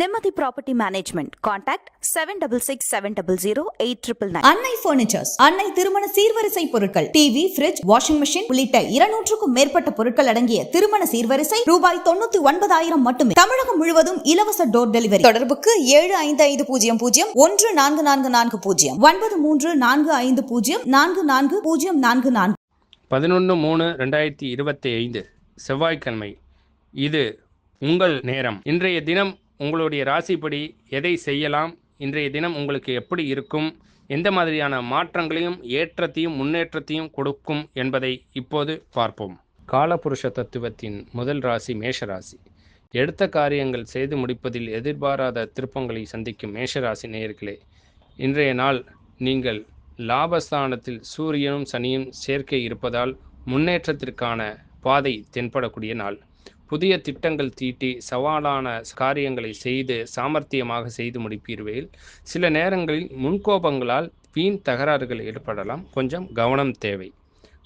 நிம்மதி property management contact seven double six seven double zero eight triple nine Annai furnitures Annai திருமண சீர்வரிசை பொருட்கள் TV fridge washing machine உள்ளிட்ட இருநூற்றுக்கும் மேற்பட்ட பொருட்கள் அடங்கிய திருமண சீர்வரிசை ரூபாய் தொண்ணூத்தி ஒன்பதாயிரம் மட்டுமே. தமிழகம் முழுவதும் இலவச டோர் டெலிவரி தொடர்புக்கு ஏழு ஐந்து ஐந்து பூஜ்ஜியம் பூஜ்ஜியம் ஒன்று நான்கு நான்கு நான்கு பூஜ்ஜியம். ஒன்பது மூன்று நான்கு ஐந்து பூஜ்ஜியம் நான்கு நான்கு பூஜ்ஜியம் நான்கு நான்கு. பதினொன்று மூணு ரெண்டாயிரத்தி இருபத்தி ஐந்து. செவ்வாய்க்கிழமை. இது உங்கள் நேரம். இன்றைய தினம் உங்களுடைய ராசிப்படி எதை செய்யலாம்? இன்றைய தினம் உங்களுக்கு எப்படி இருக்கும்? எந்த மாதிரியான மாற்றங்களையும் ஏற்றத்தையும் முன்னேற்றத்தையும் கொடுக்கும் என்பதை இப்போது பார்ப்போம். காலபுருஷ தத்துவத்தின் முதல் ராசி மேஷராசி. எடுத்த காரியங்கள் செய்து முடிப்பதில் எதிர்பாராத திருப்பங்களை சந்திக்கும் மேஷராசி நேயர்களே இன்றைய நாள் நீங்கள் லாபஸ்தானத்தில் சூரியனும் சனியும் சேர்க்கை இருப்பதால் முன்னேற்றத்திற்கான பாதை தென்படக்கூடிய நாள். புதிய திட்டங்கள் தீட்டி சவாலான காரியங்களை செய்து சாமர்த்தியமாக செய்து முடிப்பீர்கள் சில நேரங்களில் முன்கோபங்களால் வீண் தகராறுகள் ஏற்படலாம். கொஞ்சம் கவனம் தேவை.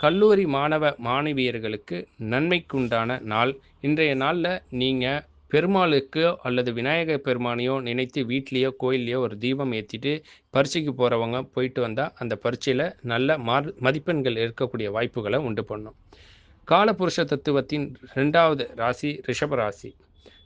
கல்லூரி மாணவ மாணவியர்களுக்கு நன்மைக்குண்டான நாள். இன்றைய நாளில் நீங்கள் பெருமாளுக்கோ அல்லது விநாயகர் பெருமானையோ நினைத்து வீட்லேயோ கோயில்லையோ ஒரு தீபம் ஏற்றிட்டு பரீட்சைக்கு போகிறவங்க போயிட்டு வந்தால் அந்த பரீட்சையில் நல்ல மார் மதிப்பெண்கள் இருக்கக்கூடிய வாய்ப்புகளை உண்டு பண்ணும். காலபுருஷ தத்துவத்தின் ரெண்டாவது ராசி ரிஷப ராசி.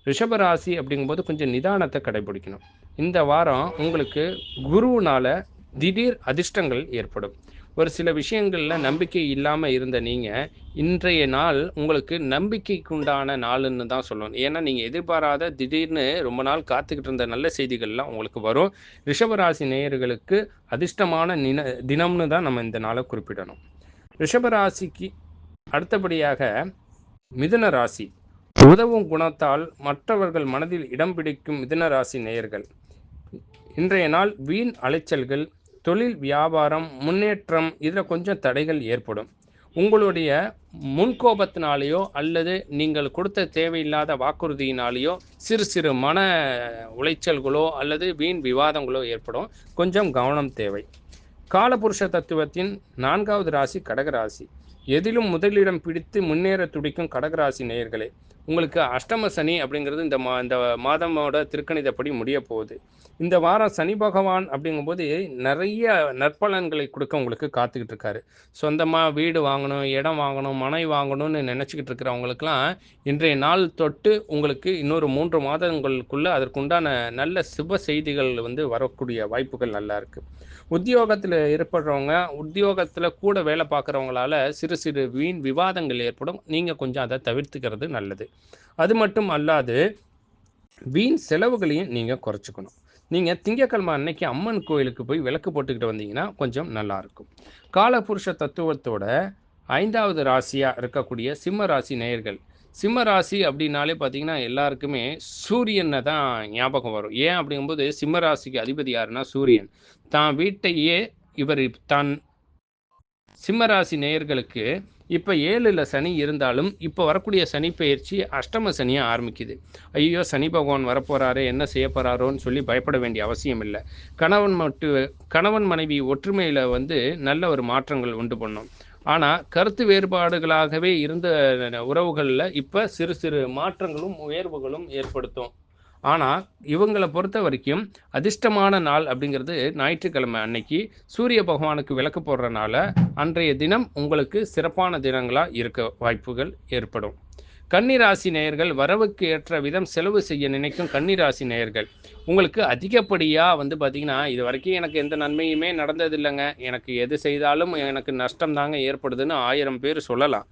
ரிஷப ராசி அப்படிங்கும்போது கொஞ்சம் நிதானத்தை கடைபிடிக்கணும். இந்த வாரம் உங்களுக்கு குருவினால் திடீர் அதிர்ஷ்டங்கள் ஏற்படும். ஒரு சில விஷயங்களில் நம்பிக்கை இல்லாமல் இருந்த நீங்கள் இன்றைய நாள் உங்களுக்கு நம்பிக்கைக்குண்டான நாளுன்னு தான் சொல்லணும். ஏன்னா நீங்கள் எதிர்பாராத திடீர்னு ரொம்ப நாள் காத்துக்கிட்டு இருந்த நல்ல செய்திகள்லாம் உங்களுக்கு வரும். ரிஷபராசி நேயர்களுக்கு அதிர்ஷ்டமான நின தினம்னு தான் நம்ம இந்த நாளை குறிப்பிடணும். ரிஷபராசிக்கு அடுத்தபடியாக மிதுன ராசி. உதவும் குணத்தால் மற்றவர்கள் மனதில் இடம் பிடிக்கும் மிதுன ராசி நேயர்கள். இன்றைய நாள் வீண் அலைச்சல்கள் தொழில் வியாபாரம் முன்னேற்றம் இதில் கொஞ்சம் தடைகள் ஏற்படும். உங்களுடைய முன்கோபத்தினாலேயோ அல்லது நீங்கள் கொடுத்த தேவையில்லாத வாக்குறுதியினாலேயோ சிறு சிறு மன உளைச்சல்களோ அல்லது வீண் விவாதங்களோ ஏற்படும். கொஞ்சம் கவனம் தேவை. காலபுருஷ தத்துவத்தின் நான்காவது ராசி கடகராசி எதிலும் முதலிடம் பிடித்து முன்னேற துடிக்கும் கடகராசி நேயர்களே உங்களுக்கு அஷ்டம சனி அப்படிங்கிறது இந்த மா இந்த மாதமோட திருக்கணிதப்படி முடிய போகுது. இந்த வாரம் சனி பகவான் அப்படிங்கும்போது நிறைய நற்பலன்களை கொடுக்க உங்களுக்கு காத்துக்கிட்டு இருக்காரு. சொந்தமாக வீடு வாங்கணும் இடம் வாங்கணும் மனை வாங்கணும்னு நினச்சிக்கிட்டு இருக்கிறவங்களுக்கெல்லாம் இன்றைய நாள் தொட்டு உங்களுக்கு இன்னொரு மூன்று மாதங்களுக்குள்ளே அதற்குண்டான நல்ல சுப செய்திகள் வந்து வரக்கூடிய வாய்ப்புகள் நல்லா இருக்குது உத்தியோகத்தில் ஏற்படுறவங்க உத்தியோகத்தில் கூட வேலை பார்க்குறவங்களால சிறு சிறு வீண் விவாதங்கள் ஏற்படும். நீங்கள் கொஞ்சம் அதை தவிர்த்துக்கிறது நல்லது. அது மட்டும் அல்லாது வீண் செலவுகளையும் நீங்கள் குறைச்சிக்கணும். நீங்கள் திங்கக்கிழமை அன்னைக்கு அம்மன் கோயிலுக்கு போய் விளக்கு போட்டுக்கிட்டு வந்தீங்கன்னா கொஞ்சம் நல்லாயிருக்கும் காலபுருஷ தத்துவத்தோட ஐந்தாவது ராசியாக இருக்கக்கூடிய சிம்ம ராசி நேயர்கள். சிம்ம ராசி அப்படின்னாலே பார்த்தீங்கன்னா எல்லாருக்குமே சூரியனை தான் ஞாபகம் வரும். ஏன் அப்படிங்கும்போது சிம்ம ராசிக்கு அதிபதி யாருன்னா சூரியன். தான் வீட்டையே இவர் தான் சிம்மராசி நேயர்களுக்கு இப்போ ஏழில் சனி இருந்தாலும் இப்போ வரக்கூடிய சனி பயிற்சி அஷ்டம சனியாக ஆரம்பிக்குது. ஐயோ சனி பகவான் வரப்போகிறாரு என்ன செய்ய போகிறாரோன்னு சொல்லி பயப்பட வேண்டிய அவசியம் இல்லை. கணவன் மட்டும் கணவன் மனைவி ஒற்றுமையில் வந்து நல்ல ஒரு மாற்றங்கள் உண்டு பண்ணும். ஆனால் கருத்து வேறுபாடுகளாகவே இருந்த உறவுகளில் இப்போ சிறு சிறு மாற்றங்களும் உயர்வுகளும் ஏற்படுத்தும். ஆனால் இவங்களை பொறுத்த வரைக்கும் அதிர்ஷ்டமான நாள் அப்படிங்கிறது ஞாயிற்றுக்கிழமை அன்னைக்கு சூரிய பகவானுக்கு விளக்கு போடுறனால அன்றைய தினம் உங்களுக்கு சிறப்பான தினங்களாக இருக்க வாய்ப்புகள் ஏற்படும். கன்னிராசி நேயர்கள் வரவுக்கு ஏற்ற விதம் செலவு செய்ய நினைக்கும் கன்னிராசி நேயர்கள். உங்களுக்கு அதிகப்படியாக வந்து பார்த்திங்கன்னா இது வரைக்கும் எனக்கு எந்த நன்மையுமே நடந்ததில்லைங்க. எனக்கு எது செய்தாலும் எனக்கு நஷ்டம் தாங்க ஏற்படுதுன்னு ஆயிரம் பேர் சொல்லலாம்.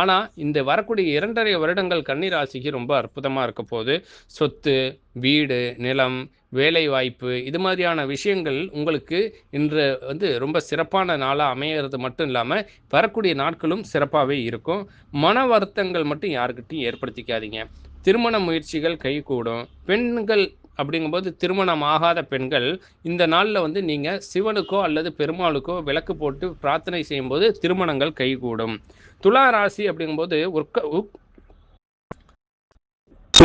ஆனால் இந்த வரக்கூடிய இரண்டரை வருடங்கள் கன்னிராசிக்கு ரொம்ப அற்புதமாக இருக்க போது சொத்து வீடு நிலம் வேலை வாய்ப்பு இது மாதிரியான விஷயங்கள் உங்களுக்கு இன்று வந்து ரொம்ப சிறப்பான நாளாக அமையிறது மட்டும் இல்லாமல் வரக்கூடிய நாட்களும் சிறப்பாகவே இருக்கும். மன வருத்தங்கள் மட்டும் யாருக்கிட்டையும் ஏற்படுத்திக்காதீங்க. திருமண முயற்சிகள் கைகூடும். பெண்கள் அப்படிங்கும்போது திருமணம் ஆகாத பெண்கள் இந்த நாளில் வந்து நீங்கள் சிவனுக்கோ அல்லது பெருமாளுக்கோ விளக்கு போட்டு பிரார்த்தனை செய்யும்போது திருமணங்கள் கைகூடும். துலா ராசி அப்படிங்கும்போது உற்க உக்-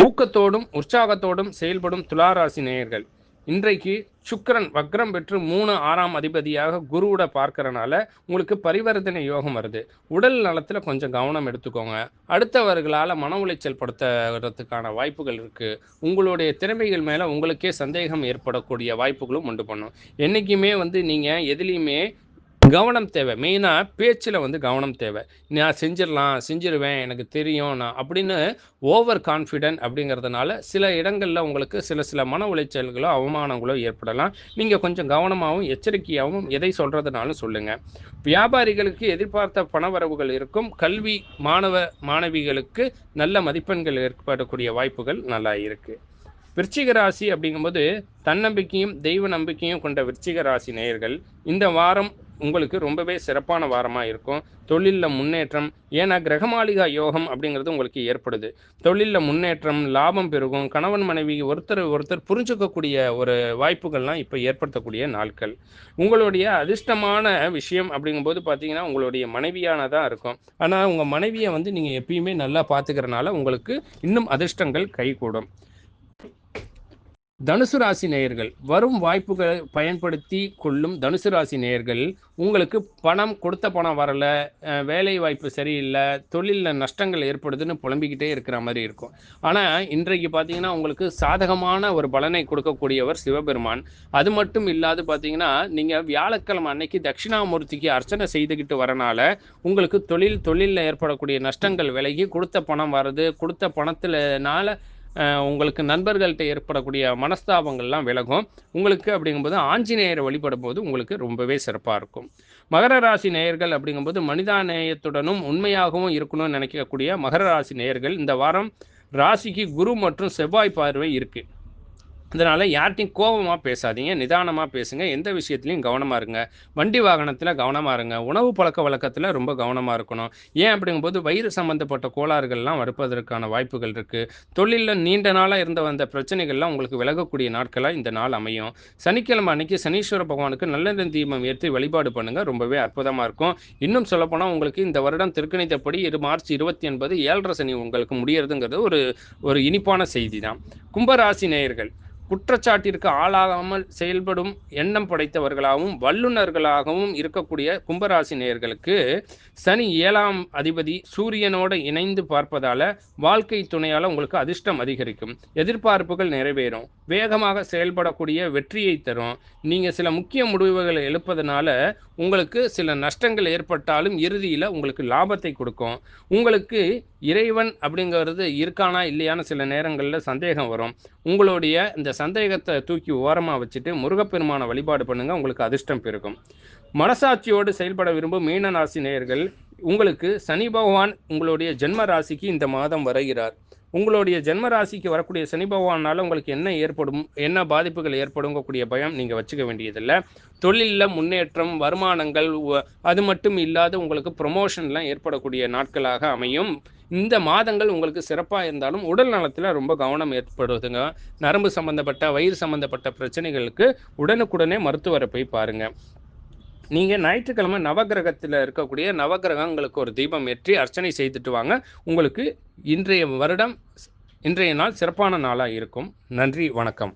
ஊக்கத்தோடும் உற்சாகத்தோடும் செயல்படும் துளாராசி நேயர்கள். இன்றைக்கு சுக்கரன் வக்ரம் பெற்று மூணு ஆறாம் அதிபதியாக குருவோட பார்க்கறனால உங்களுக்கு பரிவர்த்தனை யோகம் வருது. உடல் நலத்தில் கொஞ்சம் கவனம் எடுத்துக்கோங்க. அடுத்தவர்களால் மன உளைச்சல் படுத்துறதுக்கான வாய்ப்புகள் இருக்குது உங்களுடைய திறமைகள் மேலே உங்களுக்கே சந்தேகம் ஏற்படக்கூடிய வாய்ப்புகளும் உண்டு பண்ணும். என்றைக்குமே வந்து நீங்கள் எதுலேயுமே கவனம் தேவை. மெயினாக பேச்சில் வந்து கவனம் தேவை. நான் செஞ்சிடலாம் செஞ்சிருவேன் எனக்கு தெரியும் நான் அப்படின்னு ஓவர் கான்ஃபிடென்ட் அப்படிங்கிறதுனால சில இடங்களில் உங்களுக்கு சில சில மன உளைச்சல்களோ அவமானங்களோ ஏற்படலாம். நீங்கள் கொஞ்சம் கவனமாகவும் எச்சரிக்கையாகவும் எதை சொல்கிறதுனாலும் சொல்லுங்கள் வியாபாரிகளுக்கு எதிர்பார்த்த பணவரவுகள் இருக்கும். கல்வி மாணவ மாணவிகளுக்கு நல்ல மதிப்பெண்கள் ஏற்படக்கூடிய வாய்ப்புகள் நல்லா இருக்குது விருச்சிக ராசி அப்படிங்கும்போது தன்னம்பிக்கையும் தெய்வ நம்பிக்கையும் கொண்ட விருச்சிக ராசி நேயர்கள் இந்த வாரம் உங்களுக்கு ரொம்பவே சிறப்பான வாரமாக இருக்கும். தொழிலில் முன்னேற்றம் ஏன்னா கிரகமாளிகா யோகம் அப்படிங்கிறது உங்களுக்கு ஏற்படுது. தொழிலில் முன்னேற்றம் லாபம் பெருகும் கணவன் மனைவி ஒருத்தர் ஒருத்தர் புரிஞ்சுக்கக்கூடிய ஒரு வாய்ப்புகள்லாம் இப்போ ஏற்படுத்தக்கூடிய நாட்கள். உங்களுடைய அதிர்ஷ்டமான விஷயம் அப்படிங்கும்போது பார்த்தீங்கன்னா உங்களுடைய மனைவியானதாக இருக்கும். ஆனால் உங்கள் மனைவியை வந்து நீங்கள் எப்பயுமே நல்லா பார்த்துக்கிறனால உங்களுக்கு இன்னும் அதிர்ஷ்டங்கள் கைகூடும். தனுசு ராசி நேயர்கள் வரும் வாய்ப்புகளை பயன்படுத்தி கொள்ளும் தனுசு ராசி நேயர்கள் உங்களுக்கு பணம் கொடுத்த பணம் வரல வேலை வாய்ப்பு சரியில்லை தொழிலில் நஷ்டங்கள் ஏற்படுதுன்னு புலம்பிக்கிட்டே இருக்கிற மாதிரி இருக்கும். ஆனால் இன்றைக்கு பார்த்தீங்கன்னா உங்களுக்கு சாதகமான ஒரு பலனை கொடுக்கக்கூடியவர் சிவபெருமான். அது மட்டும் இல்லாது பார்த்தீங்கன்னா நீங்கள் வியாழக்கிழமை அன்னைக்கு தட்சிணாமூர்த்திக்கு அர்ச்சனை செய்துக்கிட்டு வரனால உங்களுக்கு தொழில் தொழிலில் ஏற்படக்கூடிய நஷ்டங்கள் விலகி கொடுத்த பணம் வர்றது கொடுத்த பணத்தினால உங்களுக்கு நண்பர்கள்ட்ட ஏற்படக்கூடிய மனஸ்தாபங்கள்லாம் விலகும். உங்களுக்கு அப்படிங்கும்போது ஆஞ்சநேயரை வழிபடும் போது உங்களுக்கு ரொம்பவே சிறப்பாக இருக்கும். மகர ராசி நேயர்கள் அப்படிங்கும்போது மனிதா நேயத்துடனும் உண்மையாகவும் இருக்கணும்னு நினைக்கக்கூடிய மகர ராசி நேயர்கள் இந்த வாரம் ராசிக்கு குரு மற்றும் செவ்வாய் பார்வை இருக்குது அதனால் யார்கிட்டையும் கோபமாக பேசாதீங்க நிதானமாக பேசுங்க எந்த விஷயத்துலையும் கவனமாக இருங்க. வண்டி வாகனத்தில் கவனமாக இருங்க. உணவு பழக்க வழக்கத்தில் ரொம்ப கவனமாக இருக்கணும். ஏன் அப்படிங்கும்போது வயிறு சம்மந்தப்பட்ட கோளாறுகள்லாம் வருப்பதற்கான வாய்ப்புகள் இருக்குது தொழிலில் நீண்ட நாளாக இருந்த வந்த பிரச்சனைகள்லாம் உங்களுக்கு விலகக்கூடிய நாட்களாக இந்த நாள் அமையும். சனிக்கிழமை அன்னைக்கு சனீஸ்வர பகவானுக்கு நல்ல தீபம் ஏற்றி வழிபாடு பண்ணுங்கள் ரொம்பவே அற்புதமாக இருக்கும். இன்னும் சொல்லப்போனால் உங்களுக்கு இந்த வருடம் திருக்கணித்தப்படி இரு மார்ச் இருபத்தி ஒன்பது ஏழரை சனி உங்களுக்கு முடியறதுங்கிறது ஒரு ஒரு இனிப்பான செய்தி தான் கும்பராசி நேயர்கள் குற்றச்சாட்டிற்கு ஆளாகாமல் செயல்படும் எண்ணம் படைத்தவர்களாகவும் வல்லுநர்களாகவும் இருக்கக்கூடிய கும்பராசி நேயர்களுக்கு சனி ஏழாம் அதிபதி சூரியனோடு இணைந்து பார்ப்பதால வாழ்க்கை துணையால் உங்களுக்கு அதிர்ஷ்டம் அதிகரிக்கும். எதிர்பார்ப்புகள் நிறைவேறும். வேகமாக செயல்படக்கூடிய வெற்றியை தரும். நீங்கள் சில முக்கிய முடிவுகளை எழுப்பதனால உங்களுக்கு சில நஷ்டங்கள் ஏற்பட்டாலும் இறுதியில் உங்களுக்கு லாபத்தை கொடுக்கும். உங்களுக்கு இறைவன் அப்படிங்கிறது இருக்கானா இல்லையான்னு சில நேரங்களில் சந்தேகம் வரும். உங்களுடைய இந்த சந்தேகத்தை தூக்கி ஓரமாக வச்சுட்டு முருகப்பெருமான வழிபாடு பண்ணுங்கள் உங்களுக்கு அதிர்ஷ்டம் பெருக்கும் மனசாட்சியோடு செயல்பட விரும்பும் மீன ராசி நேயர்கள் உங்களுக்கு சனி பகவான் உங்களுடைய ஜென்ம ராசிக்கு இந்த மாதம் வருகிறார். உங்களுடைய ஜென்ம ராசிக்கு வரக்கூடிய சனி பகவானால் உங்களுக்கு என்ன ஏற்படும் என்ன பாதிப்புகள் ஏற்படுங்கக்கூடிய பயம் நீங்கள் வச்சுக்க வேண்டியதில்லை. தொழிலில் முன்னேற்றம் வருமானங்கள் அது மட்டும் இல்லாத உங்களுக்கு ப்ரொமோஷன்லாம் ஏற்படக்கூடிய நாட்களாக அமையும். இந்த மாதங்கள் உங்களுக்கு சிறப்பாக இருந்தாலும் உடல் நலத்தில் ரொம்ப கவனம் ஏற்படுதுங்க. நரம்பு சம்பந்தப்பட்ட வயிறு சம்பந்தப்பட்ட பிரச்சனைகளுக்கு உடனுக்குடனே மருத்துவரை போய் பாருங்கள் நீங்கள் ஞாயிற்றுக்கிழமை நவகிரகத்தில் இருக்கக்கூடிய நவகிரகங்களுக்கு ஒரு தீபம் ஏற்றி அர்ச்சனை செய்துட்டு வாங்க. உங்களுக்கு இன்றைய வருடம் இன்றைய நாள் சிறப்பான நாளாக இருக்கும். நன்றி வணக்கம்.